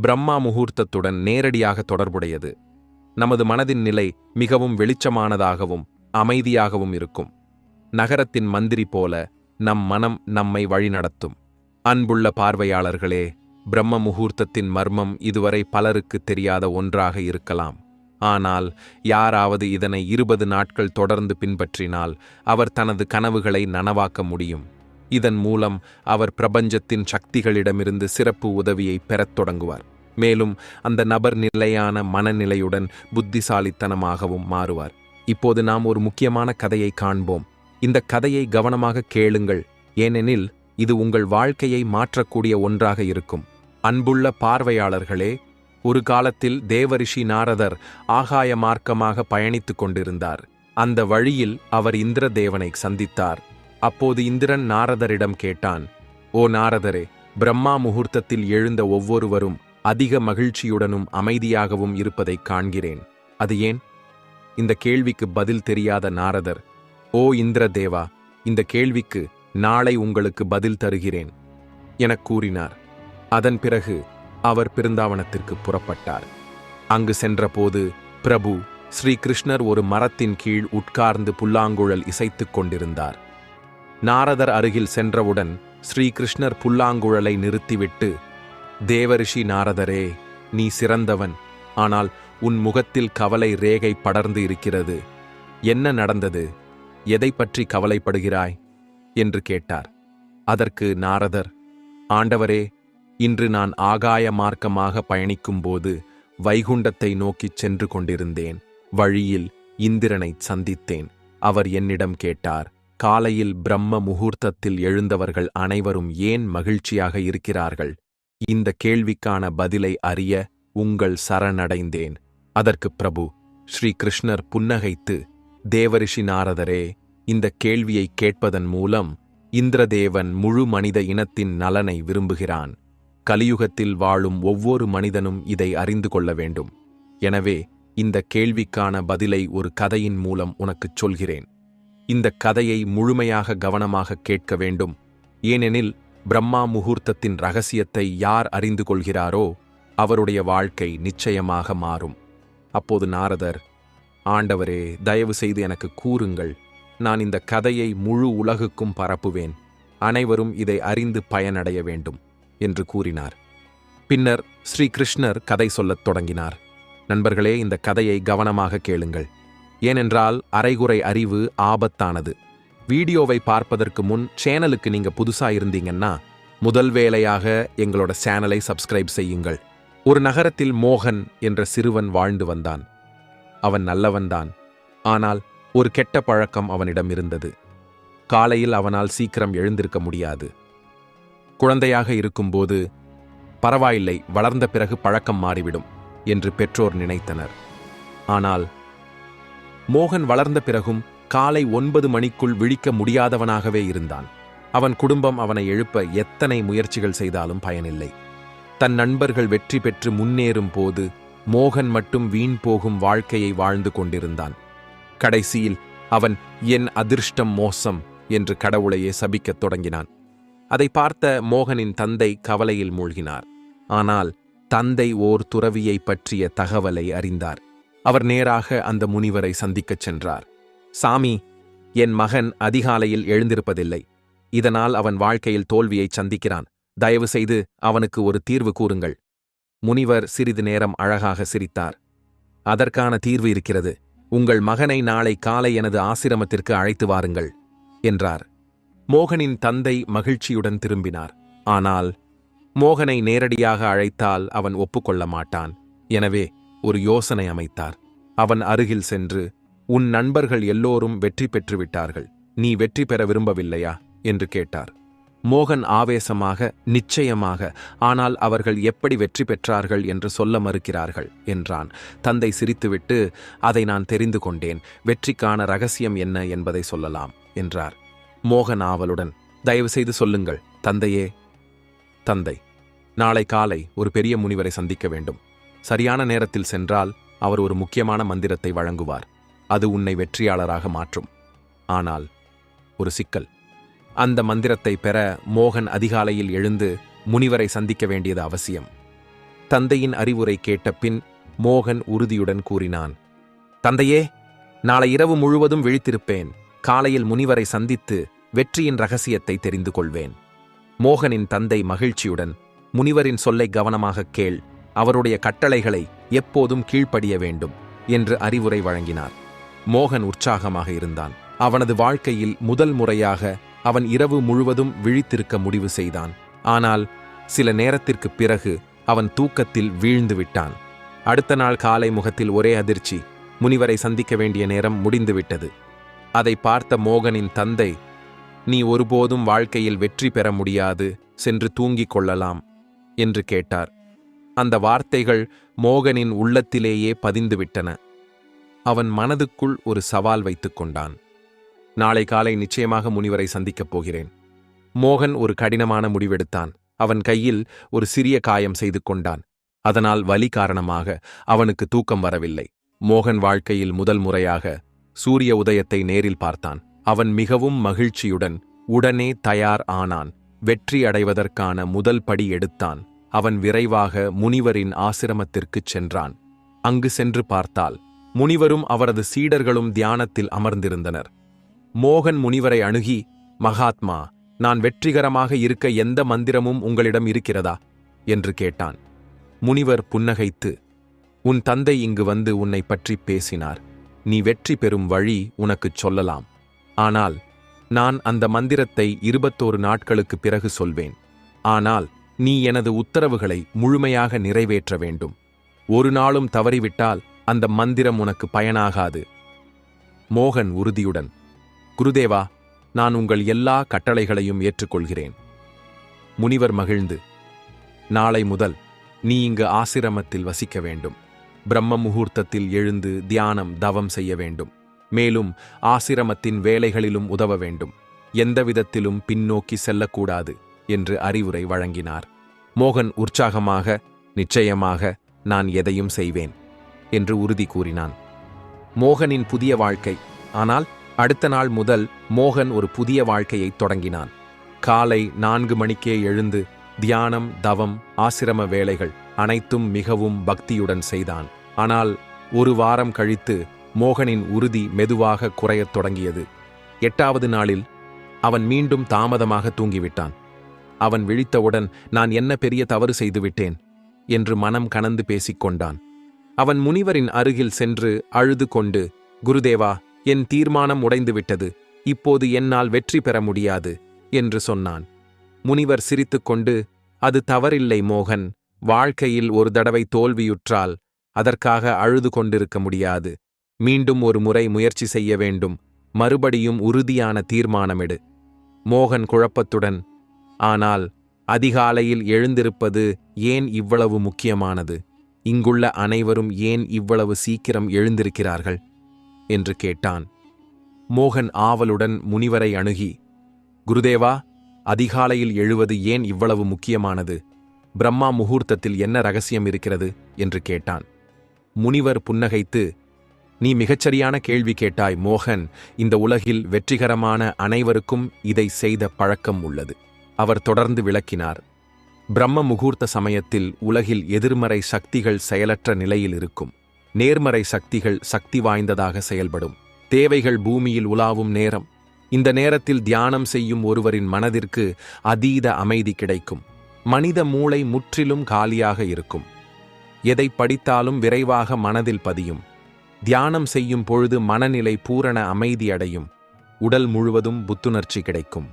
பிரம்மா முகூர்த்தத்துடன் நேரடியாக தொடர்புடையது. நமது மனதின் நிலை மிகவும் வெளிச்சமானதாகவும் அமைதியாகவும் இருக்கும். நகரத்தின் மந்திரி போல நம் மனம் நம்மை வழிநடத்தும். அன்புள்ள பார்வையாளர்களே பிரம்ம முகூர்த்தத்தின் மர்மம் இதுவரை பலருக்கு தெரியாத ஒன்றாக இருக்கலாம். ஆனால் யாராவது இதனை இருபது நாட்கள் தொடர்ந்து பின்பற்றினால் அவர் தனது கனவுகளை நனவாக்க முடியும். இதன் மூலம் அவர் பிரபஞ்சத்தின் சக்திகளிடமிருந்து சிறப்பு உதவியை பெறத் தொடங்குவார். மேலும் அந்த நபர் நிலையான மனநிலையுடன் புத்திசாலித்தனமாகவும் மாறுவார். இப்போது நாம் ஒரு முக்கியமான கதையை காண்போம். இந்த கதையை கவனமாக கேளுங்கள். ஏனெனில் இது உங்கள் வாழ்க்கையை மாற்றக்கூடிய ஒன்றாக இருக்கும். அன்புள்ள பார்வையாளர்களே ஒரு காலத்தில் தேவரிஷி நாரதர் ஆகாய மார்க்கமாக பயணித்துக் கொண்டிருந்தார். அந்த வழியில் அவர் இந்திரதேவனை சந்தித்தார். அப்போது இந்திரன் நாரதரிடம் கேட்டான் ஓ நாரதரே பிரம்மா முகூர்த்தத்தில் எழுந்த ஒவ்வொருவரும் அதிக மகிழ்ச்சியுடனும் அமைதியாகவும் இருப்பதைக் காண்கிறேன். அது ஏன்? இந்த கேள்விக்கு பதில் தெரியாத நாரதர் ஓ இந்திரதேவா இந்த கேள்விக்கு நாளை உங்களுக்கு பதில் தருகிறேன் எனக் கூறினார். அதன் பிறகு அவர் பிருந்தாவனத்திற்கு புறப்பட்டார். அங்கு சென்றபோது பிரபு ஸ்ரீகிருஷ்ணர் ஒரு மரத்தின் கீழ் உட்கார்ந்து புல்லாங்குழல் இசைத்துக் கொண்டிருந்தார். நாரதர் அருகில் சென்றவுடன் ஸ்ரீகிருஷ்ணர் புல்லாங்குழலை நிறுத்திவிட்டு தேவரிஷி நாரதரே நீ சிறந்தவன். ஆனால் உன் முகத்தில் கவலை ரேகை படர்ந்து இருக்கிறது. என்ன நடந்தது? எதை பற்றி கவலைப்படுகிறாய்? என்று கேட்டார். அதற்கு நாரதர் ஆண்டவரே இன்று நான் ஆகாய மார்க்கமாக பயணிக்கும்போது வைகுண்டத்தை நோக்கிச் சென்று கொண்டிருந்தேன். வழியில் இந்திரனைச் சந்தித்தேன். அவர் என்னிடம் கேட்டார் காலையில் பிரம்ம முகூர்த்தத்தில் எழுந்தவர்கள் அனைவரும் ஏன் மகிழ்ச்சியாக இருக்கிறார்கள்? இந்த கேள்விக்கான பதிலை அறிய உங்கள் சரணடைந்தேன். அதற்கு பிரபு ஸ்ரீ கிருஷ்ணர் புன்னகைத்து தேவரிஷி நாரதரே இந்த கேள்வியை கேட்பதன் மூலம் இந்திரதேவன் முழு மனித இனத்தின் நலனை விரும்புகிறான். கலியுகத்தில் வாழும் ஒவ்வொரு மனிதனும் இதை அறிந்து கொள்ள வேண்டும். எனவே இந்த கேள்விக்கான பதிலை ஒரு கதையின் மூலம் உனக்குச் சொல்கிறேன். இந்த கதையை முழுமையாக கவனமாக கேட்க வேண்டும். ஏனெனில் பிரம்மா முகூர்த்தத்தின் ரகசியத்தை யார் அறிந்து கொள்கிறாரோ அவருடைய வாழ்க்கை நிச்சயமாக மாறும். அப்போது நாரதர் ஆண்டவரே தயவு செய்து எனக்கு கூறுங்கள். நான் இந்த கதையை முழு உலகுக்கும் பரப்புவேன். அனைவரும் இதை அறிந்து பயனடைய வேண்டும் என்று கூறினார். பின்னர் ஸ்ரீ கிருஷ்ணர் கதை சொல்லத் தொடங்கினார். நண்பர்களே இந்த கதையை கவனமாக கேளுங்கள். ஏனென்றால் அரைகுறை அறிவு ஆபத்தானது. வீடியோவை பார்ப்பதற்கு முன் சேனலுக்கு நீங்க புதுசா இருந்தீங்கன்னா முதல் வேலையாக எங்களோட சேனலை சப்ஸ்கிரைப் செய்யுங்கள். ஒரு நகரத்தில் மோகன் என்ற சிறுவன் வாழ்ந்து வந்தான். அவன் நல்லவன்தான் ஆனால் ஒரு கெட்ட பழக்கம் அவனிடம் இருந்தது. காலையில் அவனால் சீக்கிரம் எழுந்திருக்க முடியாது. குழந்தையாக இருக்கும்போது பரவாயில்லை வளர்ந்த பிறகு பழக்கம் மாறிவிடும் என்று பெற்றோர் நினைத்தனர். ஆனால் மோகன் வளர்ந்த பிறகும் காலை ஒன்பது மணிக்குள் விழிக்க முடியாதவனாகவே இருந்தான். அவன் குடும்பம் அவனை எழுப்ப எத்தனை முயற்சிகள் செய்தாலும் பயனில்லை. தன் நண்பர்கள் வெற்றி பெற்று முன்னேறும் போது மோகன் மட்டும் வீண் போகும் வாழ்க்கையை வாழ்ந்து கொண்டிருந்தான். கடைசியில் அவன் என் அதிர்ஷ்டம் மோசம் என்று கடவுளையே சபிக்கத் தொடங்கினான். அதை பார்த்த மோகனின் தந்தை கவலையில் மூழ்கினார். ஆனால் தந்தை ஓர் துறவியை பற்றிய தகவலை அறிந்தார். அவர் நேராக அந்த முனிவரை சந்திக்கச் சென்றார். சாமி என் மகன் அதிகாலையில் எழுந்திருப்பதில்லை. இதனால் அவன் வாழ்க்கையில் தோல்வியைச் சந்திக்கிறான். தயவு செய்து அவனுக்கு ஒரு தீர்வு கூறுங்கள். முனிவர் சிறிது நேரம் அழகாக சிரித்தார். அதற்கான தீர்வு இருக்கிறது. உங்கள் மகனை நாளை காலை எனது ஆசிரமத்திற்கு அழைத்து வாருங்கள் என்றார். மோகனின் தந்தை மகிழ்ச்சியுடன் திரும்பினார். ஆனால் மோகனை நேரடியாக அழைத்தால் அவன் ஒப்புக்கொள்ள மாட்டான். எனவே ஒரு யோசனை அமைத்தார். அவன் அருகில் சென்று உன் நண்பர்கள் எல்லோரும் வெற்றி பெற்றுவிட்டார்கள். நீ வெற்றி பெற விரும்பவில்லையா? என்று கேட்டார். மோகன் ஆவேசமாக நிச்சயமாக. ஆனால் அவர்கள் எப்படி வெற்றி பெற்றார்கள் என்று சொல்ல மறுக்கிறார்கள்? என்றான். தந்தை சிரித்துவிட்டு அதை நான் தெரிந்து கொண்டேன். வெற்றிக்கான ரகசியம் என்ன என்பதை சொல்லலாம் என்றார். மோகன் ஆவலுடன் தயவு செய்து சொல்லுங்கள் தந்தையே. தந்தை நாளை காலை ஒரு பெரிய முனிவரை சந்திக்க வேண்டும். சரியான நேரத்தில் சென்றால் அவர் ஒரு முக்கியமான மந்திரத்தை வழங்குவார். அது உன்னை வெற்றியாளராக மாற்றும். ஆனால் ஒரு சிக்கல். அந்த மந்திரத்தை பெற மோகன் அதிகாலையில் எழுந்து முனிவரை சந்திக்க வேண்டியது அவசியம். தந்தையின் அறிவுரை கேட்ட பின் மோகன் உறுதியுடன் கூறினான் தந்தையே நாளை இரவு முழுவதும் விழித்திருப்பேன். காலையில் முனிவரை சந்தித்து வெற்றியின் ரகசியத்தை தெரிந்து கொள்வேன். மோகனின் தந்தை மகிழ்ச்சியுடன் முனிவரின் சொல்லை கவனமாகக் கேள். அவருடைய கட்டளைகளை எப்போதும் கீழ்ப்படிய வேண்டும் என்று அறிவுரை வழங்கினார். மோகன் உற்சாகமாக இருந்தான். அவனது வாழ்க்கையில் முதல் முறையாக அவன் இரவு முழுவதும் விழித்திருக்க முடிவு செய்தான். ஆனால் சில நேரத்திற்குப் பிறகு அவன் தூக்கத்தில் வீழ்ந்து விட்டான். அடுத்த நாள் காலை முகத்தில் ஒரே அதிர்ச்சி முனிவரை சந்திக்க வேண்டிய நேரம் முடிந்துவிட்டது அதை பார்த்த மோகனின் தந்தை நீ ஒருபோதும் வாழ்க்கையில் வெற்றி பெற முடியாது சென்று தூங்கிக் கொள்ளலாம் என்று கேட்டார். அந்த வார்த்தைகள் மோகனின் உள்ளத்திலேயே பதிந்துவிட்டன. அவன் மனதுக்குள் ஒரு சவால் வைத்துக் கொண்டான். நாளை காலை நிச்சயமாக முனிவரை சந்திக்கப் போகிறேன். மோகன் ஒரு கடினமான முடிவெடுத்தான். அவன் கையில் ஒரு சிறிய காயம் செய்து கொண்டான். அதனால் வலி காரணமாக அவனுக்கு தூக்கம் வரவில்லை. மோகன் வாழ்க்கையில் முதல் முறையாக சூரிய உதயத்தை நேரில் பார்த்தான். அவன் மிகவும் மகிழ்ச்சியுடன் உடனே தயார் ஆனான். வெற்றி அடைவதற்கான முதல் படி எடுத்தான். அவன் விரைவாக முனிவரின் ஆசிரமத்திற்குச் சென்றான். அங்கு சென்று பார்த்தால் முனிவரும் அவரது சீடர்களும் தியானத்தில் அமர்ந்திருந்தனர். மோகன் முனிவரை அணுகி மகாத்மா நான் வெற்றிகரமாக இருக்க எந்த மந்திரமும் உங்களிடம் இருக்கிறதா? என்று கேட்டான். முனிவர் புன்னகைத்து உன் தந்தை இங்கு வந்து உன்னை பற்றி பேசினார். நீ வெற்றி பெறும் வழி உனக்குச் சொல்லலாம். ஆனால் நான் அந்த மந்திரத்தை இருபத்தோரு நாட்களுக்குப் பிறகு சொல்வேன். ஆனால் நீ எனது உத்தரவுகளை முழுமையாக நிறைவேற்ற வேண்டும். ஒரு நாளும் தவறிவிட்டால் அந்த மந்திரம் உனக்கு பயனாகாது. மோகன் உறுதியுடன் குருதேவா நான் உங்கள் எல்லா கட்டளைகளையும் ஏற்றுக்கொள்கிறேன். முனிவர் மகிழ்ந்து நாளை முதல் நீ இங்கு ஆசிரமத்தில் வசிக்க வேண்டும். பிரம்ம முகூர்த்தத்தில் எழுந்து தியானம் தவம் செய்ய வேண்டும். மேலும் ஆசிரமத்தின் வேலைகளிலும் உதவ வேண்டும். எந்த விதத்திலும் பின்னோக்கி செல்லக்கூடாது. என்று அறிவுரை வழங்கினார். மோகன் உற்சாகமாக நிச்சயமாக நான் எதையும் செய்வேன் என்று உறுதி கூறினான். மோகனின் புதிய வாழ்க்கை. ஆனால் அடுத்த நாள் முதல் மோகன் ஒரு புதிய வாழ்க்கையைத் தொடங்கினான். காலை நான்கு மணிக்கே எழுந்து தியானம் தவம் ஆசிரம வேலைகள் அனைத்தும் மிகவும் பக்தியுடன் செய்தான். ஆனால் ஒரு வாரம் கழித்து மோகனின் உறுதி மெதுவாக குறையத் தொடங்கியது. எட்டாவது நாளில் அவன் மீண்டும் தாமதமாக தூங்கிவிட்டான். அவன் விழித்தவுடன் நான் என்ன பெரிய தவறு செய்துவிட்டேன்? என்று மனம் கனந்து பேசிக்கொண்டான். அவன் முனிவரின் அருகில் சென்று அழுது கொண்டு குருதேவா என் தீர்மானம் உடைந்துவிட்டது. இப்போது என்னால் வெற்றி பெற முடியாது என்று சொன்னான். முனிவர் சிரித்துக்கொண்டு அது தவறில்லை மோகன். வாழ்க்கையில் ஒரு தடவை தோல்வியுற்றால் அதற்காக அழுது கொண்டிருக்க முடியாது. மீண்டும் ஒரு முறை முயற்சி செய்ய வேண்டும். மறுபடியும் உறுதியான தீர்மானமெடு. மோகன் குழப்பத்துடன் ஆனால் அதிகாலையில் எழுந்திருப்பது ஏன் இவ்வளவு முக்கியமானது? இங்குள்ள அனைவரும் ஏன் இவ்வளவு சீக்கிரம் எழுந்திருக்கிறார்கள்? என்று கேட்டான். மோகன் ஆவலுடன் முனிவரை அணுகி குருதேவா அதிகாலையில் எழுவது ஏன் இவ்வளவு முக்கியமானது? பிரம்மா முகூர்த்தத்தில் என்ன ரகசியம் இருக்கிறது? என்று கேட்டான். முனிவர் புன்னகைத்து நீ மிகச்சரியான கேள்வி கேட்டாய் மோகன். இந்த உலகில் வெற்றிகரமான அனைவருக்கும் இதை செய்த பழக்கம் உள்ளது. அவர் தொடர்ந்து விளக்கினார். பிரம்ம முகூர்த்த சமயத்தில் உலகில் எதிர்மறை சக்திகள் செயலற்ற நிலையில் இருக்கும். நேர்மறை சக்திகள் சக்தி வாய்ந்ததாக செயல்படும். தேவைகள் பூமியில் உலாவும் நேரம். இந்த நேரத்தில் தியானம் செய்யும் ஒருவரின் மனதிற்கு அதீத அமைதி கிடைக்கும். மனித மூளை முற்றிலும் காலியாக இருக்கும். எதை படித்தாலும் விரைவாக மனதில் பதியும். தியானம் செய்யும் பொழுது மனநிலை பூரண அமைதி அடையும். உடல் முழுவதும் புத்துணர்ச்சி கிடைக்கும்.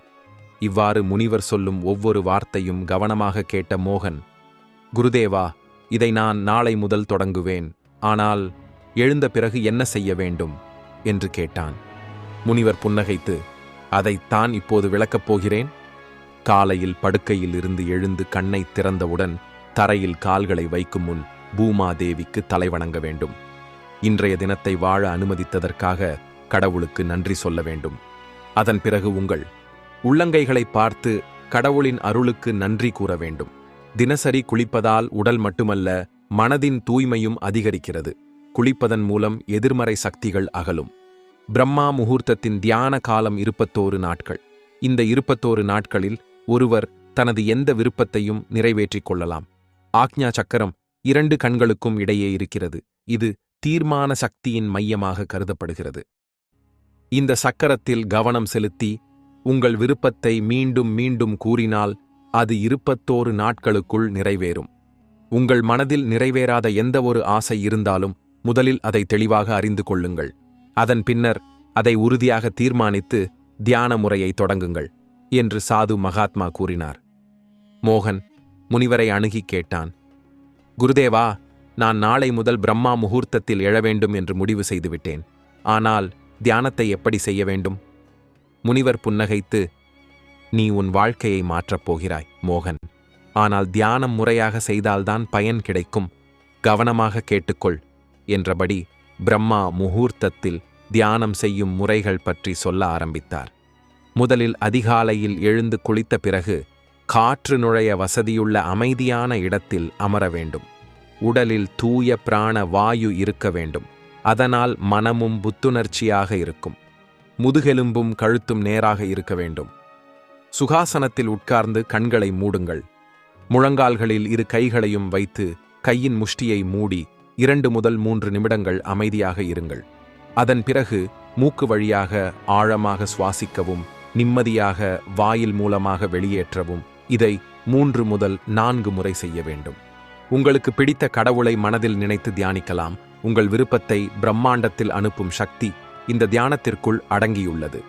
இவ்வாறு முனிவர் சொல்லும் ஒவ்வொரு வார்த்தையும் கவனமாக கேட்ட மோகன் குருதேவா இதை நான் நாளை முதல் தொடங்குவேன். ஆனால் எழுந்த பிறகு என்ன செய்ய வேண்டும்? என்று கேட்டான். முனிவர் புன்னகைத்து அதைத்தான் இப்போது விளக்கப் போகிறேன்? காலையில் படுக்கையில் இருந்து எழுந்து கண்ணை திறந்தவுடன் தரையில் கால்களை வைக்கும் முன் பூமாதேவிக்கு தலைவணங்க வேண்டும். இன்றைய தினத்தை வாழ அனுமதித்ததற்காக கடவுளுக்கு நன்றி சொல்ல வேண்டும். அதன் பிறகு உங்கள் உள்ளங்கைகளை பார்த்து கடவுளின் அருளுக்கு நன்றி கூற வேண்டும். தினசரி குளிப்பதால் உடல் மட்டுமல்ல மனதின் தூய்மையும் அதிகரிக்கிறது. குளிப்பதன் மூலம் எதிர்மறை சக்திகள் அகலும். பிரம்மா முகூர்த்தத்தின் தியான காலம் இருபத்தோரு நாட்கள். இந்த இருபத்தோரு நாட்களில் ஒருவர் தனது எந்த விருப்பத்தையும் நிறைவேற்றிக் கொள்ளலாம். ஆக்ஞா சக்கரம் இரண்டு கண்களுக்கும் இடையே இருக்கிறது. இது தீர்மான சக்தியின் மையமாக கருதப்படுகிறது. இந்த சக்கரத்தில் கவனம் செலுத்தி உங்கள் விருப்பத்தை மீண்டும் மீண்டும் கூறினால் அது இருபத்தோரு நாட்களுக்குள் நிறைவேறும். உங்கள் மனதில் நிறைவேறாத எந்த ஒரு ஆசை இருந்தாலும் முதலில் அதை தெளிவாக அறிந்து கொள்ளுங்கள். அதன் பின்னர் அதை உறுதியாக தீர்மானித்து தியான முறையை தொடங்குங்கள் என்று சாது மகாத்மா கூறினார். மோகன் முனிவரை அணுகி கேட்டான் குருதேவா நான் நாளை முதல் பிரம்மா முகூர்த்தத்தில் எழ வேண்டும் என்று முடிவு செய்துவிட்டேன். ஆனால் தியானத்தை எப்படி செய்ய வேண்டும்? முனிவர் புன்னகைத்து நீ உன் வாழ்க்கையை மாற்றப் போகிறாய் மோகன். ஆனால் தியானம் முறையாக செய்தால்தான் பயன் கிடைக்கும். கவனமாக கேட்டுக்கொள். என்றபடி பிரம்மா முகூர்த்தத்தில் தியானம் செய்யும் முறைகள் பற்றி சொல்ல ஆரம்பித்தார். முதலில் அதிகாலையில் எழுந்து குளித்த பிறகு காற்று நுழைய வசதியுள்ள அமைதியான இடத்தில் அமர வேண்டும். உடலில் தூய பிராண வாயு இருக்க வேண்டும். அதனால் மனமும் புத்துணர்ச்சியாக இருக்கும். முதுகெலும்பும் கழுத்தும் நேராக இருக்க வேண்டும். சுகாசனத்தில் உட்கார்ந்து கண்களை மூடுங்கள். முழங்கால்களில் இரு கைகளையும் வைத்து கையின் முஷ்டியை மூடி இரண்டு முதல் மூன்று நிமிடங்கள் அமைதியாக இருங்கள். அதன் பிறகு மூக்கு வழியாக ஆழமாக சுவாசிக்கவும் நிம்மதியாக வாயில் மூலமாக வெளியேற்றவும் இதை மூன்று முதல் நான்கு முறை செய்ய வேண்டும். உங்களுக்கு பிடித்த கடவுளை மனதில் நினைத்து தியானிக்கலாம். உங்கள் விருப்பத்தை பிரம்மாண்டத்தில் அனுப்பும் சக்தி இந்த தியானத்திற்குள் அடங்கியுள்ளது.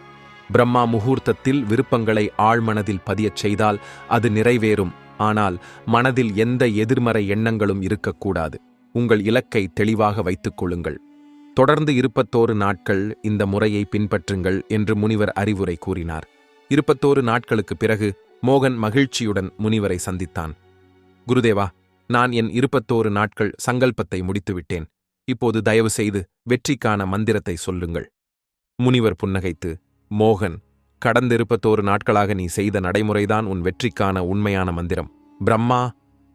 பிரம்மா முகூர்த்தத்தில் விருப்பங்களை ஆழ்மனதில் பதியச் செய்தால் அது நிறைவேறும். ஆனால் மனதில் எந்த எதிர்மறை எண்ணங்களும் இருக்கக்கூடாது. உங்கள் இலக்கை தெளிவாக வைத்துக் கொள்ளுங்கள். தொடர்ந்து இருபத்தோரு நாட்கள் இந்த முறையை பின்பற்றுங்கள் என்று முனிவர் அறிவுரை கூறினார். இருபத்தோரு நாட்களுக்குப் பிறகு மோகன் மகிழ்ச்சியுடன் முனிவரை சந்தித்தான். குருதேவா நான் என் இருபத்தோரு நாட்கள் சங்கல்பத்தை முடித்துவிட்டேன். இப்போது தயவு செய்து வெற்றிக்கான மந்திரத்தை சொல்லுங்கள். முனிவர் புன்னகைத்து மோகன் கடந்திருப்பத்தோரு நாட்களாக நீ செய்த நடைமுறைதான் உன் வெற்றிக்கான உண்மையான மந்திரம். பிரம்மா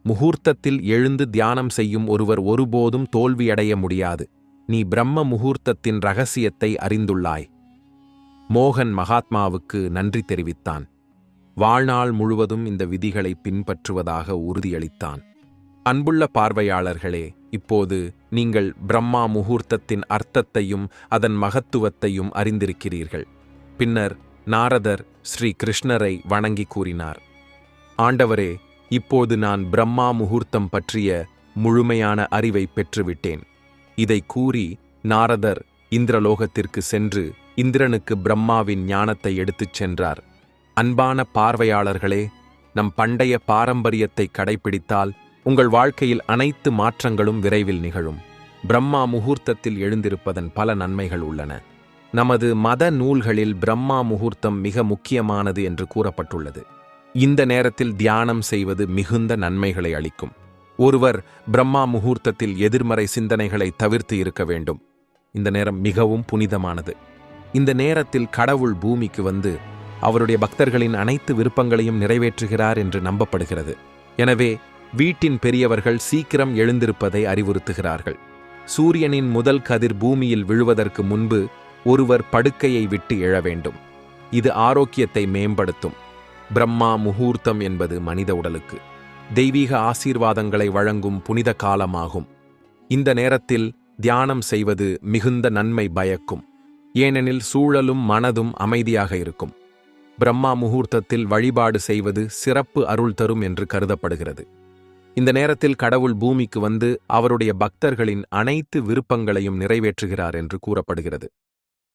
முகூர்த்தத்தில் எழுந்து தியானம் செய்யும் ஒருவர் ஒருபோதும் தோல்வியடைய முடியாது. நீ பிரம்ம முகூர்த்தத்தின் ரகசியத்தை அறிந்துள்ளாய். மோகன் மகாத்மாவுக்கு நன்றி தெரிவித்தான். வாழ்நாள் முழுவதும் இந்த விதிகளை பின்பற்றுவதாக உறுதியளித்தான். அன்புள்ள பார்வையாளர்களே இப்போது நீங்கள் பிரம்மா முகூர்த்தத்தின் அர்த்தத்தையும் அதன் மகத்துவத்தையும் அறிந்திருக்கிறீர்கள். பின்னர் நாரதர் ஸ்ரீ கிருஷ்ணரை வணங்கி கூறினார். ஆண்டவரே இப்போது நான் பிரம்மா முகூர்த்தம் பற்றிய முழுமையான அறிவை பெற்றுவிட்டேன். இதை கூறி நாரதர் இந்திரலோகத்திற்கு சென்று இந்திரனுக்கு பிரம்மாவின் ஞானத்தை எடுத்துச் சென்றார். அன்பான பார்வையாளர்களே நம் பண்டைய பாரம்பரியத்தை கடைபிடித்தால் உங்கள் வாழ்க்கையில் அனைத்து மாற்றங்களும் விரைவில் நிகழும். பிரம்மா முகூர்த்தத்தில் எழுந்திருப்பதன் பல நன்மைகள் உள்ளன. நமது மத நூல்களில் பிரம்மா முகூர்த்தம் மிக முக்கியமானது என்று கூறப்பட்டுள்ளது. இந்த நேரத்தில் தியானம் செய்வது மிகுந்த நன்மைகளை அளிக்கும். ஒருவர் பிரம்மா முகூர்த்தத்தில் எதிர்மறை சிந்தனைகளை தவிர்த்து இருக்க வேண்டும். இந்த நேரம் மிகவும் புனிதமானது. இந்த நேரத்தில் கடவுள் பூமிக்கு வந்து அவருடைய பக்தர்களின் அனைத்து விருப்பங்களையும் நிறைவேற்றுகிறார் என்று நம்பப்படுகிறது. எனவே வீட்டின் பெரியவர்கள் சீக்கிரம் எழுந்திருப்பதை அறிவுறுத்துகிறார்கள். சூரியனின் முதல் கதிர் பூமியில் விழுவதற்கு முன்பு ஒருவர் படுக்கையை விட்டு எழ வேண்டும். இது ஆரோக்கியத்தை மேம்படுத்தும். பிரம்மா முகூர்த்தம் என்பது மனித உடலுக்கு. தெய்வீக ஆசீர்வாதங்களை வழங்கும் புனித காலமாகும். இந்த நேரத்தில் தியானம் செய்வது மிகுந்த நன்மை பயக்கும். ஏனெனில் சூழலும் மனதும் அமைதியாக இருக்கும். பிரம்மா முகூர்த்தத்தில் வழிபாடு செய்வது சிறப்பு அருள் தரும் என்று கருதப்படுகிறது. இந்த நேரத்தில் கடவுள் பூமிக்கு வந்து அவருடைய பக்தர்களின் அனைத்து விருப்பங்களையும் நிறைவேற்றுகிறார் என்று கூறப்படுகிறது.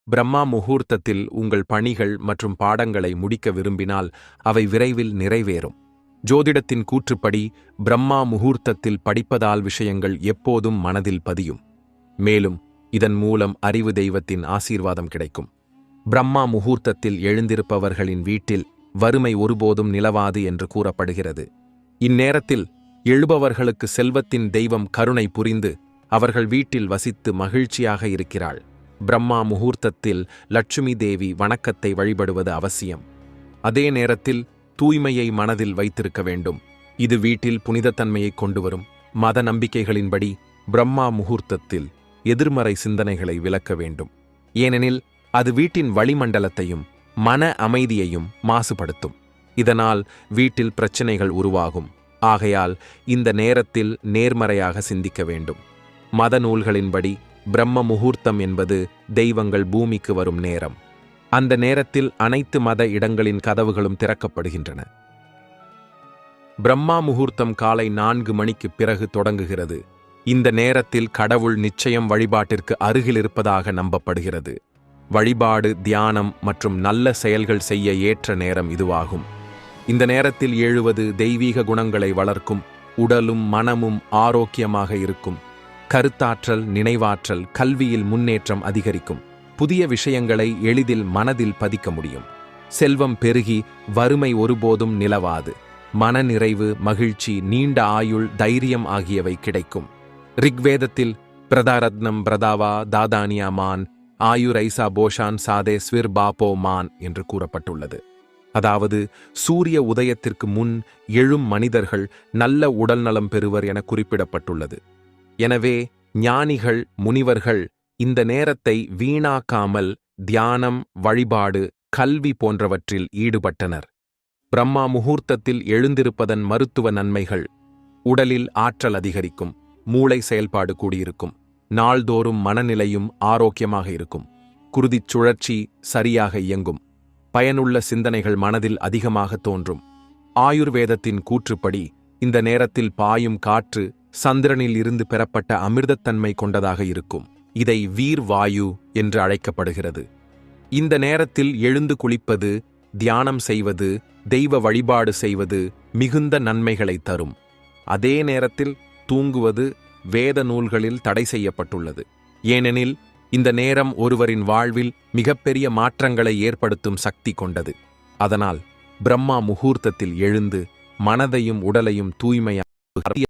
பிரம்மா முகூர்த்தத்தில் உங்கள் பணிகள் மற்றும் பாடங்களை முடிக்க விரும்பினால் அவை விரைவில் நிறைவேறும். ஜோதிடத்தின் கூற்றுப்படி பிரம்மா முகூர்த்தத்தில் படிப்பதால் விஷயங்கள் எப்போதும் மனதில் பதியும். மேலும் இதன் மூலம் அறிவு தெய்வத்தின் ஆசீர்வாதம் கிடைக்கும். பிரம்மா முகூர்த்தத்தில் எழுந்திருப்பவர்களின் வீட்டில் வறுமை ஒருபோதும் நிலவாது என்று கூறப்படுகிறது. இந்நேரத்தில் எழுபவர்களுக்கு செல்வத்தின் தெய்வம் கருணை புரிந்து அவர்கள் வீட்டில் வசித்து மகிழ்ச்சியாக இருக்கிறாள். பிரம்மா முகூர்த்தத்தில் லட்சுமி தேவி வணக்கத்தை வழிபடுவது அவசியம். அதே நேரத்தில் தூய்மையை மனதில் வைத்திருக்க வேண்டும். இது வீட்டில் புனிதத்தன்மையை கொண்டு வரும். மத நம்பிக்கைகளின்படி பிரம்மா முகூர்த்தத்தில் எதிர்மறை சிந்தனைகளை விலக்க வேண்டும். ஏனெனில் அது வீட்டின் வளிமண்டலத்தையும் மன அமைதியையும் மாசுபடுத்தும். இதனால் வீட்டில் பிரச்சனைகள் உருவாகும். ஆகையால் இந்த நேரத்தில் நேர்மறையாக சிந்திக்க வேண்டும். மத நூல்களின்படி பிரம்ம முகூர்த்தம் என்பது தெய்வங்கள் பூமிக்கு வரும் நேரம். அந்த நேரத்தில் அனைத்து மத இடங்களின் கதவுகளும் திறக்கப்படுகின்றன. பிரம்மா முகூர்த்தம் காலை நான்கு மணிக்கு பிறகு தொடங்குகிறது. இந்த நேரத்தில் கடவுள் நிச்சயம் வழிபாட்டிற்கு அருகில் இருப்பதாக நம்பப்படுகிறது. வழிபாடு தியானம் மற்றும் நல்ல செயல்கள் செய்ய ஏற்ற நேரம் இதுவாகும். இந்த நேரத்தில் எழுவது தெய்வீக குணங்களை வளர்க்கும் உடலும் மனமும் ஆரோக்கியமாக இருக்கும். கருத்தாற்றல் நினைவாற்றல் கல்வியில் முன்னேற்றம் அதிகரிக்கும். புதிய விஷயங்களை எளிதில் மனதில் பதிக்க முடியும். செல்வம் பெருகி வறுமை ஒருபோதும் நிலவாது. மனநிறைவு மகிழ்ச்சி நீண்ட ஆயுள் தைரியம் ஆகியவை கிடைக்கும். ரிக்வேதத்தில் பிரதாரத்னம் பிரதாவா தாதானியா மான் ஆயுரைசா போஷான் சாதே ஸ்விர் பாபோ மான் என்று கூறப்பட்டுள்ளது. அதாவது சூரிய உதயத்திற்கு முன் எழும் மனிதர்கள் நல்ல உடல்நலம் பெறுவர் என குறிப்பிடப்பட்டுள்ளது. எனவே ஞானிகள் முனிவர்கள் இந்த நேரத்தை வீணாக்காமல் தியானம் வழிபாடு கல்வி போன்றவற்றில் ஈடுபட்டனர். பிரம்மா முகூர்த்தத்தில் எழுந்திருப்பதன் மருத்துவ நன்மைகள் உடலில் ஆற்றல் அதிகரிக்கும் மூளை செயல்பாடு கூடியிருக்கும் நாள்தோறும் மனநிலையும் ஆரோக்கியமாக இருக்கும் குருதிச் சுழற்சி சரியாக இயங்கும். பயனுள்ள சிந்தனைகள் மனதில் அதிகமாக தோன்றும். ஆயுர்வேதத்தின் கூற்றுப்படி இந்த நேரத்தில் பாயும் காற்று சந்திரனில் இருந்து பெறப்பட்ட அமிர்தத்தன்மை கொண்டதாக இருக்கும். இதை வீர் வாயு என்று அழைக்கப்படுகிறது. இந்த நேரத்தில் எழுந்து குளிப்பது தியானம் செய்வது தெய்வ வழிபாடு செய்வது மிகுந்த நன்மைகளை தரும். அதே நேரத்தில் தூங்குவது வேத நூல்களில் தடை செய்யப்பட்டுள்ளது. ஏனெனில் இந்த நேரம் ஒருவரின் வாழ்வில் மிகப்பெரிய மாற்றங்களை ஏற்படுத்தும் சக்தி கொண்டது. அதனால் பிரம்மா முகூர்த்தத்தில் எழுந்து மனதையும் உடலையும் தூய்மையாக